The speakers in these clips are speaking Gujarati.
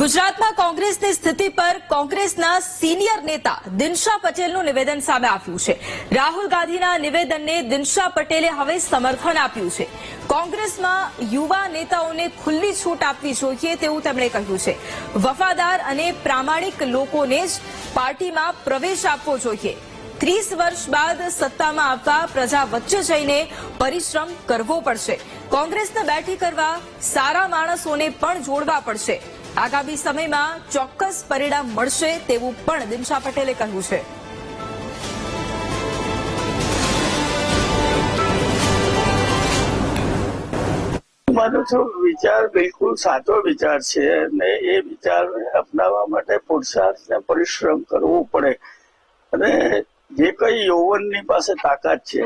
ગુજરાતમાં કોંગ્રેસની સ્થિતિ પર કોંગ્રેસના સિનિયર નેતા દિનશા પટેલનું નિવેદન સામે આવ્યું છે. રાહુલ ગાંધીના નિવેદનને દિનશા પટેલે હવે સમર્થન આપ્યું છે. કોંગ્રેસમાં યુવા નેતાઓને ખુલ્લી છૂટ આપવી જોઈએ તેવું તેમણે કહ્યું છે. વફાદાર અને પ્રામાણિક લોકોને જ પાર્ટીમાં પ્રવેશ આપવો જોઈએ. ત્રીસ વર્ષ બાદ સત્તામાં આવતા પ્રજા વચ્ચે જઈને પરિશ્રમ કરવો પડશે. કોંગ્રેસને બેઠી કરવા સારા માણસોને પણ જોડવા પડશે. આગામી સમયમાં ચોક્કસ પરિણામ મળશે તેવું પણ દિનશા પટેલે કહ્યું છે. માનું છું વિચાર બિલકુલ સાચો વિચાર છે અને એ વિચાર અપનાવવા માટે પુરુષાર્થ ને પરિશ્રમ કરવો પડે. અને જે કઈ યૌવનની પાસે તાકાત છે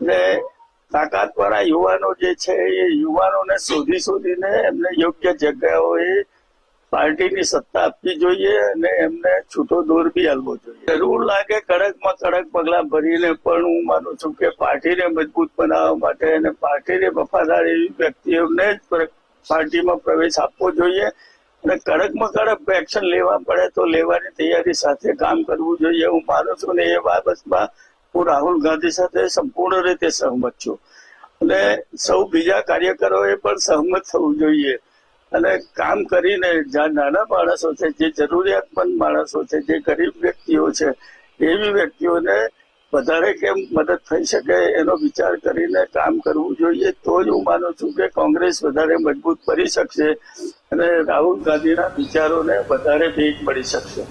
ને તાકાત વાળા યુવાનો જે છે એ યુવાનોને શોધી શોધીને એમને યોગ્ય જગ્યાઓએ પાર્ટીની સત્તા આપવી જોઈએ અને એમને છૂટો દોર બી આપવો જોઈએ. જરૂર લાગે કડકમાં કડક પગલા ભરીને, પણ હું માનું છું કે પાર્ટીને મજબૂત બનાવવા માટે અને પાર્ટીને વફાદાર એવી વ્યક્તિઓને જ પાર્ટીમાં પ્રવેશ આપવો જોઈએ અને કડકમાં કડક એક્શન લેવા પડે તો લેવાની તૈયારી સાથે કામ કરવું જોઈએ. હું માનું છું ને એ બાબતમાં હું રાહુલ ગાંધી સાથે સંપૂર્ણ રીતે સહમત છું. અને સૌ બીજા કાર્યકરોએ પણ સહમત થવું જોઈએ. અને કામ કરીને જ્યાં નાના માણસો છે, જે જરૂરિયાતમંદ માણસો છે, જે ગરીબ વ્યક્તિઓ છે, એવી વ્યક્તિઓને વધારે કેમ મદદ થઈ શકે એનો વિચાર કરીને કામ કરવું જોઈએ, તો જ હું માનું છું કે કોંગ્રેસ વધારે મજબૂત બની શકશે અને રાહુલ ગાંધીના વિચારોને વધારે વેગ મળી શકશે.